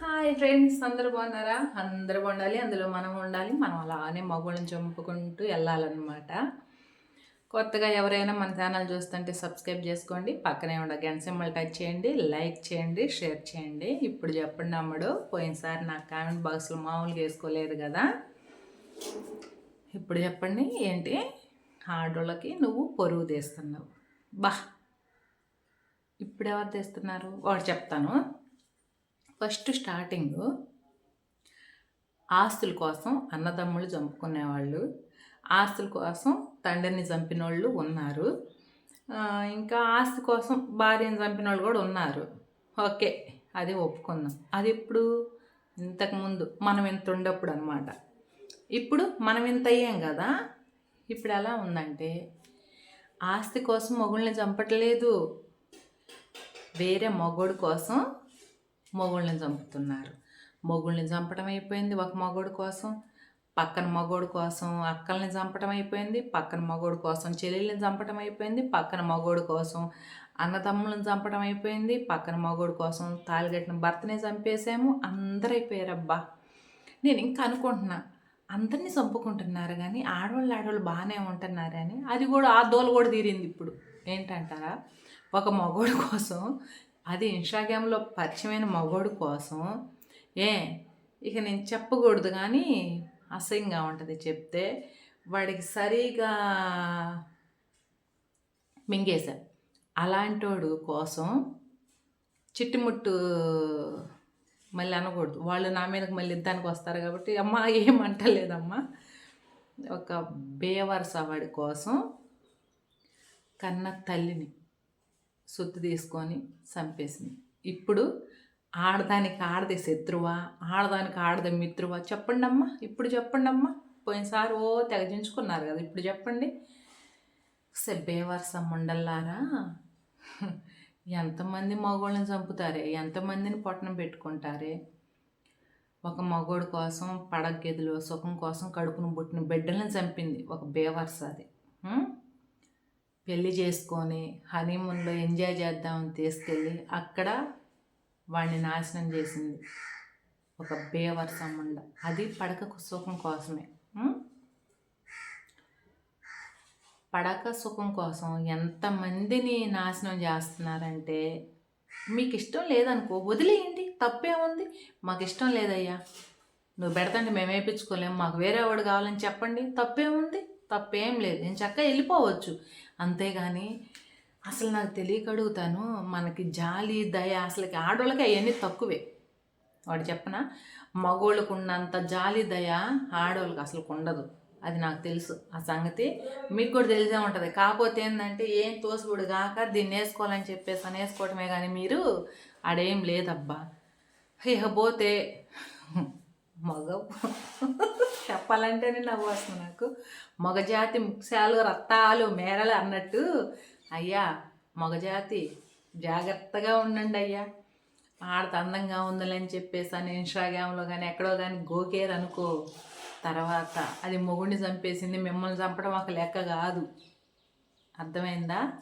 Hi friends అందరూ బాగున్నారా? అందరూ ఉండాలి అందులో మనం ఉండాలి. మనం అలానే మగవాళ్ళని చంపుకుంటూ వెళ్ళాలన్నమాట. కొత్తగా ఎవరైనా మన ఛానల్ చూస్తుంటే సబ్స్క్రైబ్ చేసుకోండి. పక్కనే ఉన్న గంట సింబల్ టచ్ చేయండి లైక్ చేయండి షేర్ చేయండి. ఇప్పుడు చెప్పండి అమ్మడు పోయినసారి నాకు కామెంట్ బాక్స్లో మామూలుగా వేసుకోలేదు కదా. ఇప్పుడు చెప్పండి ఏంటి? ఆడోళ్ళకి నువ్వు పొరుగు తీస్తున్నావు. బా! ఇప్పుడు ఎవరు తీస్తున్నారు? వాడు చెప్తాను. ఫస్ట్ స్టార్టింగ్ ఆస్తుల కోసం అన్నదమ్ములు చంపుకునేవాళ్ళు. ఆస్తుల కోసం తండ్రిని చంపిన వాళ్ళు ఉన్నారు ఇంకా ఆస్తి కోసం భార్యను చంపిన వాళ్ళు కూడా ఉన్నారు. ఓకే అది ఒప్పుకుందాం. అది ఇప్పుడు ఇంతకుముందు మనం ఇంత ఉండప్పుడు అనమాట ఇప్పుడు మనం ఇంత అయ్యాం కదా. ఇప్పుడు ఎలా ఉందంటే ఆస్తి కోసం మొగుల్ని చంపట్లేదు. వేరే మగోడు కోసం మొగుళ్ళని చంపుతున్నారు. మొగుళ్ళని చంపడం అయిపోయింది ఒక మగోడు కోసం పక్కన మగోడు కోసం అక్కల్ని చంపడం అయిపోయింది పక్కన మగోడు కోసం చెల్లెల్ని చంపడం అయిపోయింది పక్కన మగోడు కోసం అన్నతమ్ములను చంపడం అయిపోయింది పక్కన మగోడు కోసం తాలిగట్టిన భర్తని చంపేసాము అందరూ అయిపోయారబ్బా. నేను ఇంకా అనుకుంటున్నా అందరినీ చంపుకుంటున్నారు కానీ ఆడవాళ్ళు ఆడవాళ్ళు బాగానే ఉంటున్నారు అని. అది కూడా ఆ దోలు కూడా తీరింది ఇప్పుడు. ఏంటంటారా? ఒక మగోడు కోసం అది ఇన్స్టాగ్రామ్లో పరిచయమైన మగోడు కోసం. ఏ ఇక నేను చెప్పకూడదు కానీ అసహ్యంగా ఉంటుంది చెప్తే వాడికి సరిగా మింగేశా. అలాంటోడు కోసం చిట్టుముట్టు మళ్ళీ అనకూడదు. వాళ్ళు నా మీదకి మళ్ళీ యుద్ధానికి వస్తారు కాబట్టి అమ్మ ఏమంటలేదమ్మా ఒక బేవర్స్ వాడి కోసం కన్న తల్లిని సుత్తి తీసుకొని చంపేసింది. ఇప్పుడు ఆడదానికి ఆడది శత్రువా? ఆడదానికి ఆడది మిత్రువా? చెప్పండి అమ్మా ఇప్పుడు చెప్పండి అమ్మా. పోయినసారి ఓ తెగజించుకున్నారు కదా ఇప్పుడు చెప్పండి. సే బేవర్స ముండల్లారా ఎంతమంది మగోళ్ళని చంపుతారే? ఎంతమందిని పట్టణం పెట్టుకుంటారే? ఒక మగోడు కోసం పడగ గదిలో సుఖం కోసం కడుపును బుట్టిన బిడ్డలను చంపింది ఒక బేవర్స్ అది పెళ్ళి చేసుకొని హనీమూన్లో ఎంజాయ్ చేద్దామని తీసుకెళ్ళి అక్కడ వాడిని నాశనం చేసింది. ఒక బేవర్ సంబంధ అది పడక సుఖం కోసమే. పడక సుఖం కోసం ఎంతమందిని నాశనం చేస్తున్నారంటే మీకు ఇష్టం లేదనుకో వదిలేయండి తప్పేముంది మాకు ఇష్టం లేదయ్యా. నువ్వు పెడతంటే మేము వేయించుకోలేము మాకు వేరే వాడు కావాలని చెప్పండి తప్పేముంది తప్పేం లేదు. నేను చక్కగా వెళ్ళిపోవచ్చు. అంతేగాని అసలు నాకు తెలియక అడుగుతాను మనకి జాలి దయ అసలుకి ఆడవాళ్ళకి అవన్నీ తక్కువే. వాడు చెప్పన? మగోళ్ళకు ఉన్నంత జాలి దయ ఆడవాళ్ళకి అసలు ఉండదు అది నాకు తెలుసు. ఆ సంగతి మీకు కూడా తెలిసే ఉంటుంది. కాకపోతే ఏంటంటే ఏం తోసుగుడు కాక దీన్ని వేసుకోవాలని చెప్పేసి అని వేసుకోవటమే కానీ మీరు ఆడేం లేదబ్బా. ఇకపోతే మగ. చెప్పాలంటేనే నవ్వు వస్తుంది నాకు మగజాతి ముఖ్యాలు రత్తాలు మేరలు అన్నట్టు. అయ్యా మగజాతి జాగ్రత్తగా ఉండండి అయ్యా. ఆడత అందంగా ఉందని చెప్పేసి అని ఇన్స్టాగ్రామ్లో కానీ ఎక్కడో కానీ గోకేరు అనుకో. తర్వాత అది మొగుడిని చంపేసింది మిమ్మల్ని చంపడం ఒక లెక్క కాదు. అర్థమైందా?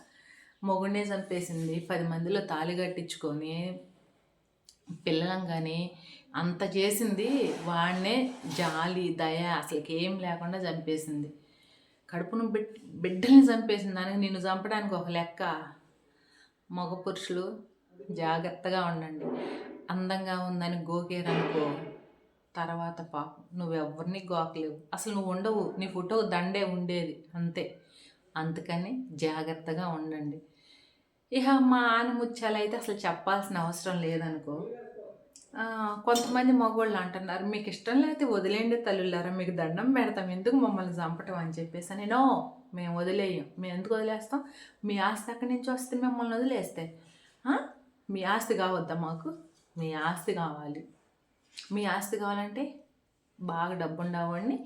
మొగుడినే చంపేసింది పది మందిలో తాళి కట్టించుకొని పిల్లలం కానీ అంత చేసింది వాడినే జాలి దయ అసలుకి ఏం లేకుండా చంపేసింది. కడుపును బిడ్ బిడ్డల్ని చంపేసిన దానికి నిన్ను చంపడానికి ఒక లెక్క. మగ పురుషులు జాగ్రత్తగా ఉండండి. అందంగా ఉందని గోకేరనుకో. తర్వాత పాపం నువ్వు ఎవరిని గోకలేవు. అసలు నువ్వు ఉండవు. నీ ఫోటో దండే ఉండేది. అంతే. అందుకని జాగ్రత్తగా ఉండండి. ఇక మా ఆనముత్యాలు అయితే అసలు చెప్పాల్సిన అవసరం లేదనుకో. కొంతమంది మగవాళ్ళు అంటున్నారు మీకు ఇష్టం లేకపోతే వదిలేండి తల్లులారా మీకు దండం పెడతాం ఎందుకు మమ్మల్ని చంపటం? అని చెప్పేసి నేను మేము వదిలేయం. మేము ఎందుకు వదిలేస్తాం? మీ ఆస్తి అక్కడి నుంచి వస్తే మిమ్మల్ని వదిలేస్తే. మీ ఆస్తి కావద్దా మాకు? మీ ఆస్తి కావాలి. మీ ఆస్తి కావాలంటే బాగా డబ్బు ఉండేవాడిని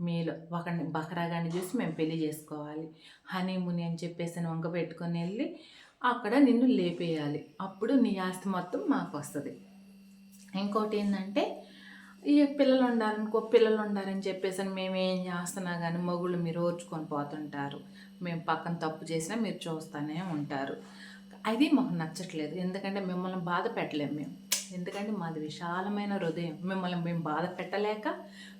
మీలో ఒకరిని బకరాగాన్ని చూసి మేము పెళ్ళి చేసుకోవాలి హనీమూని అని చెప్పేసి అని వంక పెట్టుకొని వెళ్ళి అక్కడ నిన్ను లేపేయాలి. అప్పుడు నీ ఆస్తి మొత్తం మాకు వస్తుంది. ఇంకోటి ఏంటంటే ఈ పిల్లలు ఉండాలనుకో పిల్లలు ఉండాలని చెప్పేసి మేమేం మేము ఏం చేస్తున్నా కానీ మొగుళ్ళు మీరు ఓర్చుకొని పోతుంటారు. మేము పక్కన తప్పు చేసినా మీరు చూస్తూనే ఉంటారు. అది మాకు నచ్చట్లేదు. ఎందుకంటే మిమ్మల్ని బాధ పెట్టలేము మేము. ఎందుకంటే మాది విశాలమైన హృదయం. మిమ్మల్ని మేము బాధ పెట్టలేక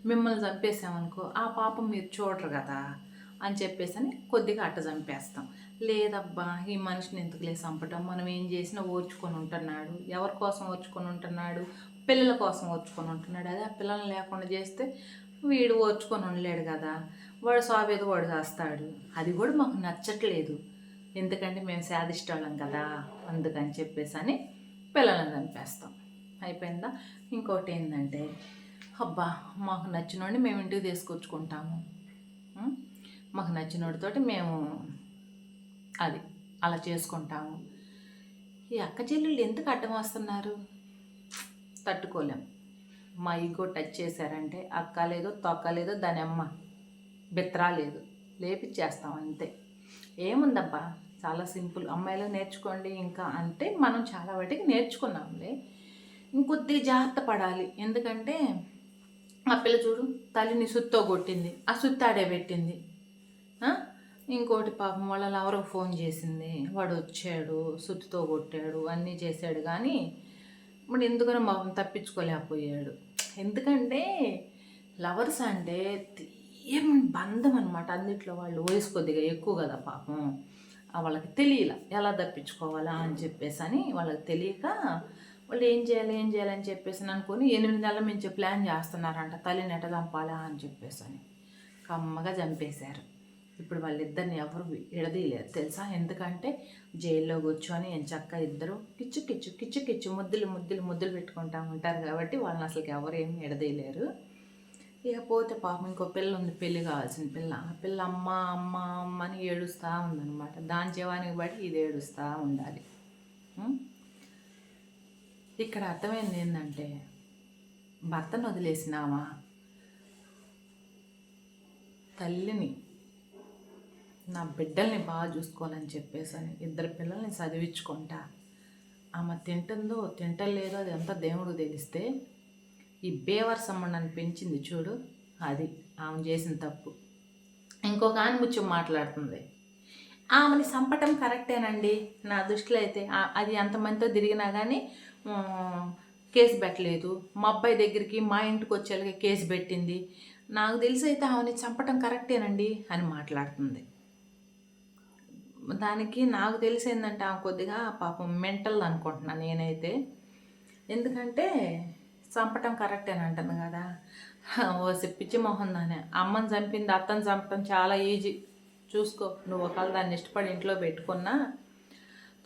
మిమ్మల్ని చంపేసామనుకో ఆ పాపం మీరు చూడరు కదా అని చెప్పేసి అని కొద్దిగా అట్ట చంపేస్తాం. లేదబ్బా ఈ మనిషిని ఎందుకులే చంపటం? మనం ఏం చేసినా ఓర్చుకొని ఉంటున్నాడు. ఎవరి కోసం ఓర్చుకొని ఉంటున్నాడు? పిల్లల కోసం ఓర్చుకొని ఉంటున్నాడు. అదే ఆ పిల్లల్ని లేకుండా చేస్తే వీడు ఓర్చుకొని ఉండలేడు కదా. వాడు సాబేదో వాడు చేస్తాడు అది కూడా మాకు నచ్చట్లేదు. ఎందుకంటే మేము సాధిష్టవాళ్ళం కదా. అందుకని చెప్పేసి అని పిల్లలను చంపేస్తాం. అయిపోయిందా? ఇంకోటి ఏంటంటే అబ్బా మాకు నచ్చినోడిని మేము ఇంటికి తీసుకొచ్చుకుంటాము. మాకు నచ్చినోడితోటి మేము అది. అలా చేసుకుంటాము. ఈ అక్క చెల్లెళ్ళు ఎందుకు అడ్డం వస్తున్నారు? తట్టుకోలేం. మా ఈగో టచ్ చేశారంటే అక్క లేదో తొక్క లేదో దాని అమ్మ బిత్రా లేదు. లేపిచ్చేస్తాం అంతే. ఏముందబ్బా? చాలా సింపుల్. అమ్మాయిలో నేర్చుకోండి ఇంకా అంటే మనం చాలా వాటికి నేర్చుకున్నాంలే. ఇంకొద్ది జాగ్రత్త పడాలి. ఎందుకంటే ఆ పిల్ల చూడు తల్లిని సుత్తో కొట్టింది ఆ సుత్తాడే పెట్టింది. ఇంకోటి పాపం వాళ్ళ లవరకు ఫోన్ చేసింది. వాడు వచ్చాడు సుత్తితో కొట్టాడు అన్నీ చేశాడు కానీ ఇప్పుడు ఎందుకనో పాపం తప్పించుకోలేకపోయాడు. ఎందుకంటే లవర్స్ అంటే ఏం బంధం అనమాట అన్నిట్లో వాళ్ళు వయసు కొద్దిగా ఎక్కువ కదా పాపం. వాళ్ళకి తెలియల ఎలా తప్పించుకోవాలా అని చెప్పేసి అని వాళ్ళకి తెలియక వాళ్ళు ఏం చేయాలి ఏం చేయాలని చెప్పేసి అనుకుని ఎనిమిది నెలల నుంచి ప్లాన్ చేస్తున్నారంట తల్లిని ఎట చంపాలా అని చెప్పేసి అని. కమ్మగా చంపేశారు. ఇప్పుడు వాళ్ళిద్దరిని ఎవరు విడదీయలేరు. తెలుసా? ఎందుకంటే జైల్లో కూర్చొని చక్క ఇద్దరు కిచ్చు కిచ్చు కిచ్చు కిచ్చు ముద్దులు ముద్దులు ముద్దులు పెట్టుకుంటా ఉంటారు కాబట్టి వాళ్ళని అసలు ఎవరు ఏమి ఎడదీయలేరు ఇకపోతే పాపం ఇంకో పిల్ల ఉంది పెళ్ళి కావాల్సిన పిల్ల. ఆ పిల్ల అమ్మ అమ్మ అమ్మ అని ఏడుస్తూ ఉందన్నమాట. దాని జీవానికి బట్టి ఇది ఏడుస్తూ ఉండాలి. ఇక్కడ అర్థమైంది ఏంటంటే భర్తను వదిలేసినామా తల్లిని నా బిడ్డల్ని బాగా చూసుకోవాలని చెప్పేసి ఇద్దరు పిల్లల్ని చదివించుకుంటా. ఆమె తింటుందో తింటలేదో అది అంతా దేవుడు తెలిస్తే ఈ బేవర్సమ్మ నన్ను పెంచింది చూడు అది ఆమె చేసిన తప్పు. ఇంకొక ఆమె ముచ్చు మాట్లాడుతుంది. ఆమెని చంపటం కరెక్టేనండి. నా దృష్టిలో అయితే అది ఎంతమందితో తిరిగినా కానీ కేసు పెట్టలేదు. మా అబ్బాయి దగ్గరికి మా ఇంటికి వచ్చేలాగా కేసు పెట్టింది. నాకు తెలిసి అయితే ఆమెని చంపటం కరెక్టేనండి అని మాట్లాడుతుంది. దానికి నాకు తెలిసి ఏంటంటే ఆమె కొద్దిగా పాపం మెంటల్ అనుకుంటున్నాను నేనైతే. ఎందుకంటే చంపటం కరెక్ట్ అని అంటుంది కదా. ఓ పిచ్చి మొహం దానే. అమ్మని చంపింది అత్తని చంపటం చాలా ఈజీ. చూసుకో నువ్వు ఒకవేళ దాన్ని ఇష్టపడి ఇంట్లో పెట్టుకున్నా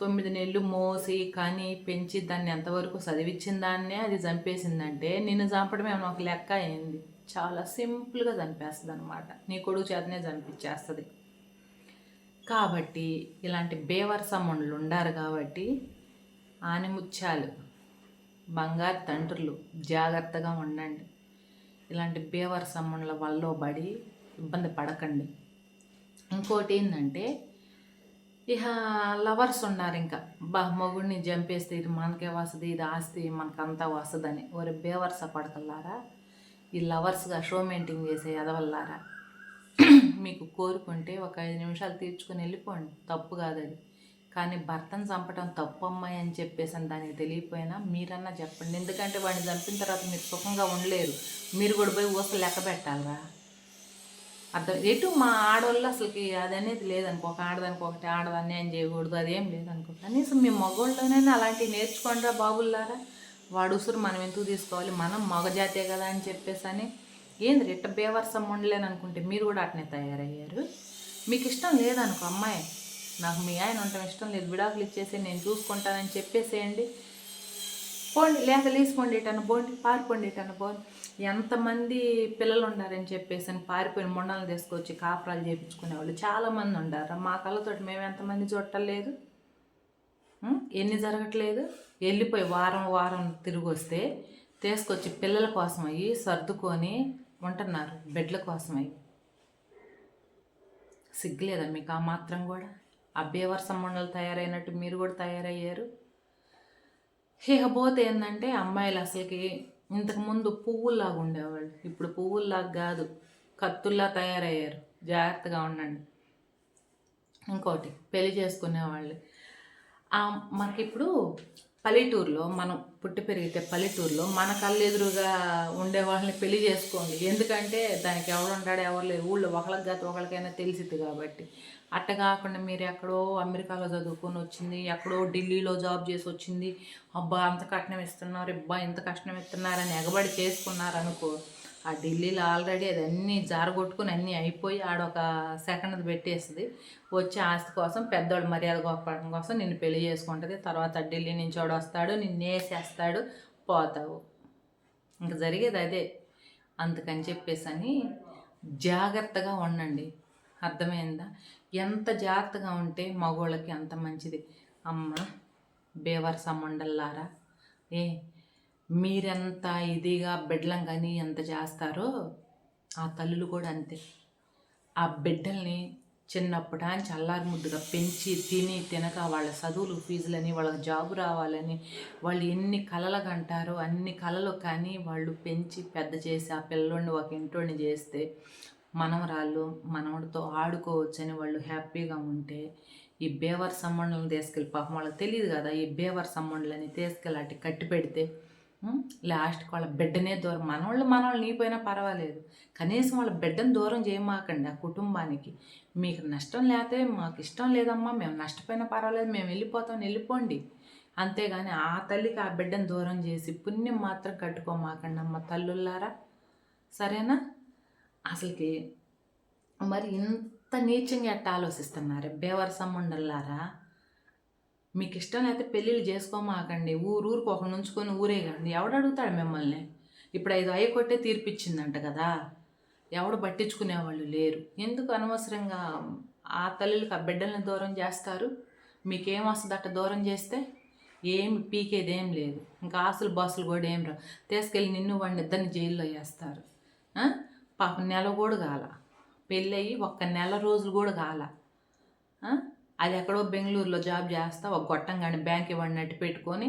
తొమ్మిది నెలలు మోసి కానీ పెంచి దాన్ని ఎంతవరకు చదివించిన దాన్నే అది చంపేసిందంటే నిన్ను చంపడం ఏమైనా ఒక లెక్క అయింది. చాలా సింపుల్గా చంపేస్తుంది అనమాట నీ కొడుకు చేతనే చంపించేస్తుంది. కాబట్టి ఇలాంటి బేవర్సమ్ముళ్ళు ఉండారు కాబట్టి ఆనిముత్యాలు బంగారు తండ్రులు జాగ్రత్తగా ఉండండి. ఇలాంటి బేవర్సమ్ముళ్ళ వల్ల పడి ఇబ్బంది పడకండి. ఇంకోటి ఏంటంటే ఇక లవర్స్ ఉన్నారు ఇంకా. బా మొగుడిని చంపేస్తే ఇది మనకే వస్తుంది ఇది ఆస్తి మనకంతా వస్తుందని ఒరే బేవర్స పడకల్లారా ఈ లవర్స్గా షో మెయింటైన్ చేసే ఎదవల్లారా? మీకు కోరుకుంటే ఒక ఐదు నిమిషాలు తీర్చుకొని వెళ్ళిపోండి. తప్పు కాదు అది కానీ భర్తను చంపడం తప్పు అమ్మాయి అని చెప్పేసి అని దానికి తెలియపోయినా మీరన్నా చెప్పండి. ఎందుకంటే వాడిని చంపిన తర్వాత మీరు సుఖంగా ఉండలేరు. మీరు కూడా పోయి ఊసలు లెక్క పెట్టాలరా. అర్థం ఎటు మా ఆడవాళ్ళు అసలుకి అది అనేది లేదనుకో ఒక ఆడదానికి ఒకటి ఆడదాన్ని ఏం చేయకూడదు అదేం లేదనుకో. కనీసం మీ మగోళ్ళలోనైనా అలాంటివి నేర్చుకోండిరా బాబుల్లారా. వాడు ఉసురు మనం ఎందుకు తీసుకోవాలి? మనం మగజాతే కదా అని చెప్పేసి అని ఏంది రెట్ట బేవర్సం ఉండలేను అనుకుంటే మీరు కూడా అట్నే తయారయ్యారు? మీకు ఇష్టం లేదనుకో అమ్మాయి నాకు మీ ఆయన ఉండటం ఇష్టం లేదు విడాకులు ఇచ్చేసి నేను చూసుకుంటానని చెప్పేసేయండి. పోండి లేక లేచిపోండి ఇటన్న పోండి పారిపోండి ఇటన్న పోండి. ఎంతమంది పిల్లలు ఉండారని చెప్పేసి అని పారిపోయిన మొండలు తీసుకొచ్చి కాపురాలు చేయించుకునే వాళ్ళు చాలామంది ఉండారు? మా కళ్ళతోటి మేము ఎంతమంది చూడటలేదు? ఎన్ని జరగట్లేదు? వెళ్ళిపోయి వారం వారం తిరిగి వస్తే తీసుకొచ్చి పిల్లల కోసం అయ్యి సర్దుకొని ఉంటున్నారు బెడ్ల కోసమై. సిగ్గులేదా మీకు ఆ మాత్రం కూడా? అభ్యవర సంబంధాలు తయారైనట్టు మీరు కూడా తయారయ్యారు? ఇకపోతే ఏంటంటే అమ్మాయిలు అసలుకి ఇంతకుముందు పువ్వుల్లాగా ఉండేవాళ్ళు. ఇప్పుడు పువ్వుల్లాగా కాదు కత్తుల్లా తయారయ్యారు. జాగ్రత్తగా ఉండండి. ఇంకోటి పెళ్ళి చేసుకునేవాళ్ళు. ఆ, మనకిప్పుడు పల్లెటూరులో మనం పుట్టి పెరిగితే పల్లెటూరులో మన కళ్ళు ఎదురుగా ఉండే వాళ్ళని పెళ్ళి చేసుకోండి. ఎందుకంటే దానికి ఎవరు ఉంటాడు ఎవరు లేరు. ఊళ్ళో ఒకళ్ళకి గత ఒకరికైనా తెలిసిద్ది కాబట్టి. అట్ట కాకుండా మీరు ఎక్కడో అమెరికాలో చదువుకొని వచ్చింది ఎక్కడో ఢిల్లీలో జాబ్ చేసి వచ్చింది అబ్బా అంత కట్నం ఇస్తున్నారు ఇబ్బా ఇంత కట్నం ఇస్తున్నారని ఎగబడి చేసుకున్నారు అనుకో ఆ ఢిల్లీలో ఆల్రెడీ అది అన్నీ జారగొట్టుకుని అన్నీ అయిపోయి ఆడొక సెకండ్ పెట్టేస్తుంది. వచ్చి ఆస్తి కోసం పెద్దోళ్ళు మర్యాద గొప్పడం కోసం నిన్ను పెళ్ళి చేసుకుంటుంది. తర్వాత ఢిల్లీ నుంచి వాడు వస్తాడు నిన్ను వేసేస్తాడు పోతావు. ఇంక జరిగేది అదే. అందుకని చెప్పేసి అని జాగ్రత్తగా ఉండండి. అర్థమైందా? ఎంత జాగ్రత్తగా ఉంటే మగోళ్ళకి అంత మంచిది. అమ్మ బేవర్ ఉండల్లారా ఏ మీరెంత ఇదిగా బిడ్డలం కానీ ఎంత చేస్తారో ఆ తల్లులు కూడా అంతే. ఆ బిడ్డల్ని చిన్నప్పటి నుంచి అల్లారి ముద్దుగా పెంచి తిని తినక వాళ్ళ చదువులు ఫీజులని వాళ్ళకి జాబు రావాలని వాళ్ళు ఎన్ని కలలు కంటారో అన్ని కళలు కానీ వాళ్ళు పెంచి పెద్ద చేసి ఆ పిల్లోడిని ఒక ఇంటోడిని చేస్తే మనవరాళ్ళు మనవడితో ఆడుకోవచ్చని వాళ్ళు హ్యాపీగా ఉంటే ఈ బేవర్ సంబంధాలను తీసుకెళ్ళి పాపం వాళ్ళకి తెలియదు కదా ఈ బేవర్ సంబంధాలని తీసుకెళ్ళి అటు కట్టి పెడితే లాస్ట్కి వాళ్ళ బిడ్డనే దూరం మనవాళ్ళు మనవాళ్ళు నీపోయినా పర్వాలేదు. కనీసం వాళ్ళ బిడ్డను దూరం చేయమాకండి ఆ కుటుంబానికి. మీకు నష్టం లేకపోతే మాకు ఇష్టం లేదమ్మా మేము నష్టపోయినా పర్వాలేదు మేము వెళ్ళిపోతాం వెళ్ళిపోండి. అంతేగాని ఆ తల్లికి ఆ బిడ్డను దూరం చేసి పుణ్యం మాత్రం కట్టుకోమాకండి అమ్మ తల్లుల్లారా. సరేనా? అసలుకి మరి ఇంత నీచంగా ఎట్ట ఆలోచిస్తున్నారు బేవర్ సంబంధంలారా మీకు ఇష్టం అయితే పెళ్ళిళ్ళు చేసుకోమాకండి. ఊరు ఊరికి ఒక ఉంచుకొని ఊరేగండి ఎవడు అడుగుతాడు మిమ్మల్ని? ఇప్పుడు ఐదు అయ్యి కొట్టే తీర్పిచ్చిందంట కదా. ఎవడు పట్టించుకునేవాళ్ళు లేరు. ఎందుకు అనవసరంగా ఆ తల్లులకు ఆ బిడ్డల్ని దూరం చేస్తారు? మీకేం వస్తుంది అట్ట దూరం చేస్తే? ఏమి పీకేదేం లేదు. ఇంకా ఆస్తులు బాసులు కూడా ఏం రా తీసుకెళ్ళి నిన్ను వాడిని ఇద్దరిని జైల్లో వేస్తారు. పాప నెల కూడా కాల. పెళ్ళయి ఒక్క నెల రోజులు కూడా కాల. అది ఎక్కడో బెంగళూరులో జాబ్ చేస్తా ఒక గొట్టం కానీ బ్యాంక్ ఇవ్వడినట్టు పెట్టుకొని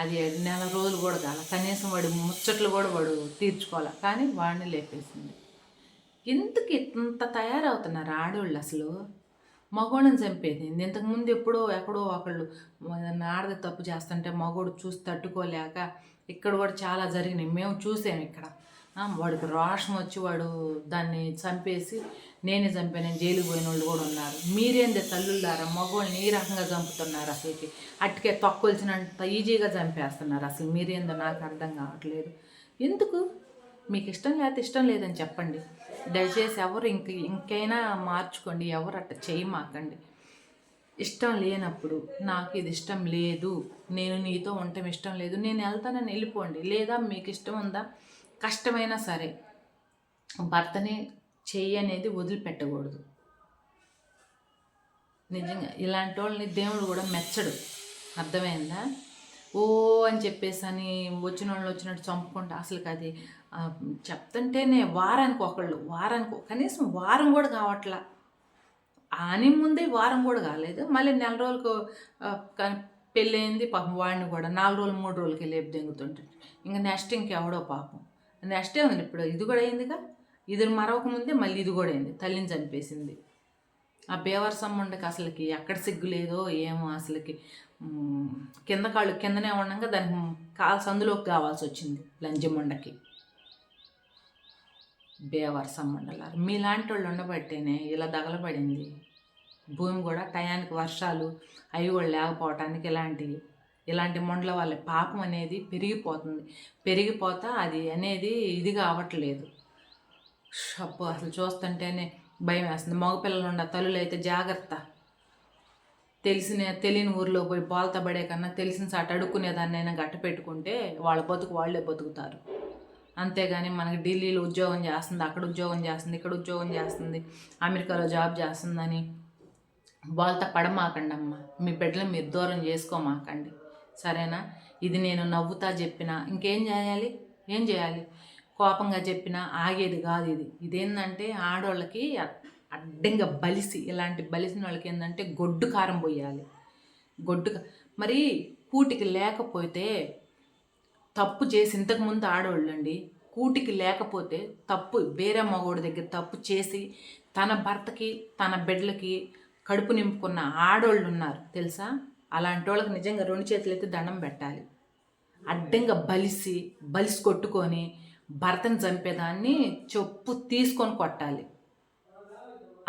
అది నెల రోజులు కూడా కాల. కనీసం వాడి ముచ్చట్లు కూడా వాడు తీర్చుకోవాలి. కానీ వాడిని లేపేసింది. ఎందుకు ఇంత తయారవుతున్నారు ఆడవాళ్ళు అసలు? మగోళ్ళని చంపేది. ఇంతకుముందు ఎప్పుడో ఎక్కడో ఒకళ్ళు ఆడది తప్పు చేస్తుంటే మగోడు చూసి తట్టుకోలేక ఇక్కడ కూడా చాలా జరిగినాయి. మేము చూసాము ఇక్కడ. వాడికి రోషం వచ్చి వాడు దాన్ని చంపేసి నేనే చంపాను జైలుకి పోయిన వాళ్ళు కూడా ఉన్నారు. మీరేంది తల్లులారా మగవాళ్ళని ఈ రకంగా చంపుతున్నారు అసలుకి? అట్టుకే తొక్కొలిచినంత ఈజీగా చంపేస్తున్నారు అసలు. మీరేందో నాకు అర్థం కావట్లేదు. ఎందుకు? మీకు ఇష్టం లేకపోతే ఇష్టం లేదని చెప్పండి. దయచేసి ఎవరు ఇంక ఇంకైనా మార్చుకోండి ఎవరు అట్ట చేయమాకండి. ఇష్టం లేనప్పుడు నాకు ఇది ఇష్టం లేదు. నేను నీతో ఉండటం ఇష్టం లేదు. నేను వెళ్తానని వెళ్ళిపోండి. లేదా మీకు ఇష్టం ఉందా? కష్టమైనా సరే భర్తని చెయ్యి అనేది వదిలిపెట్టకూడదు. నిజంగా ఇలాంటి వాళ్ళని దేవుడు కూడా మెచ్చడు. అర్థమైందా? ఓ అని చెప్పేసి అని వచ్చిన వాళ్ళు వచ్చినట్టు చంపుకుంటా అసలు అది చెప్తుంటేనే వారానికి ఒకళ్ళు వారానికి కనీసం వారం కూడా కావట్లా. అని ముందే వారం కూడా కాలేదు. మళ్ళీ నెల రోజులకు ఆ, పెళ్ళయింది పాపం వాడిని కూడా. నాలుగు రోజులు మూడు రోజులకి లేపు దెంగుతుంటాడు ఇంకా నెక్స్ట్ ఇంకెవడో పాపం. నెక్స్ట్ ఏముంది ఇప్పుడు ఇది కూడా అయిందిగా. ఇది మరొక ముందే మళ్ళీ ఇది కూడా అయింది. తల్లిని చనిపేసింది ఆ బేవర్సమ్మ ఉండకి అసలుకి ఎక్కడ సిగ్గు లేదో ఏమో అసలుకి. కింద కాళ్ళు కిందనే ఉండగా దానికి కాలు సందులోకి కావాల్సి వచ్చింది లంజముండకి బేవర్ సమ్మండలారు మీలాంటి వాళ్ళు ఉండబట్టేనే ఇలా దగలబడింది. భూమి కూడా టయానికి వర్షాలు అవి కూడా లేకపోవటానికి ఇలాంటివి. ఇలాంటి మొండల వాళ్ళ పాపం అనేది పెరిగిపోతుంది. పెరిగిపోతా అది అనేది ఇది కావట్లేదు. షబ్బు అసలు చూస్తుంటేనే భయం వేస్తుంది. మగపిల్లలు ఉండ తల్లులు అయితే జాగ్రత్త. తెలిసిన తెలియని ఊర్లో పోయి బోల్త పడే కన్నా తెలిసిన సాట అడుక్కునేదాన్నైనా గట్ట పెట్టుకుంటే వాళ్ళ బతుకు వాళ్ళే బతుకుతారు. అంతేగాని మనకి ఢిల్లీలో ఉద్యోగం చేస్తుంది అక్కడ ఉద్యోగం చేస్తుంది ఇక్కడ ఉద్యోగం చేస్తుంది అమెరికాలో జాబ్ చేస్తుందని బోల్త పడమాకండి అమ్మ మీ బిడ్డలు మీరు దూరం చేసుకోమాకండి. సరేనా? ఇది నేను నవ్వుతా చెప్పినా. ఇంకేం చేయాలి? ఏం చేయాలి? కోపంగా చెప్పినా ఆగేది కాదు ఇది. ఇదేంటంటే ఆడవాళ్ళకి అడ్డంగా బలిసి ఇలాంటి బలిసిన వాళ్ళకి ఏంటంటే గొడ్డు కారం పోయాలి. గొడ్డు మరి కూటికి లేకపోతే తప్పు చేసి ఇంతకుముందు ఆడవాళ్ళు అండి కూటికి లేకపోతే తప్పు వేరే మగోడి దగ్గర తప్పు చేసి తన భర్తకి తన బిడ్డలకి కడుపు నింపుకున్న ఆడోళ్ళు ఉన్నారు తెలుసా? అలాంటి వాళ్ళకి నిజంగా రెండు చేతులు ఎత్తి దండం పెట్టాలి. అడ్డంగా బలిసి బలిసి కొట్టుకొని భర్తను చంపేదాన్ని చెప్పు తీసుకొని కొట్టాలి.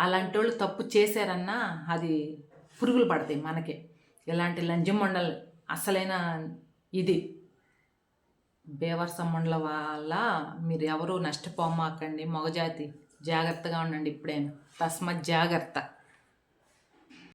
అలాంటి వాళ్ళు తప్పు చేశారన్నా అది పురుగులు పడతాయి మనకే. ఇలాంటి లంజం అసలైన ఇది. బేవర్స మండల వల్ల మీరు ఎవరు నష్టపోమాకండి. మగజాతి జాగ్రత్తగా ఉండండి ఇప్పుడైనా. తస్మత్ జాగ్రత్త.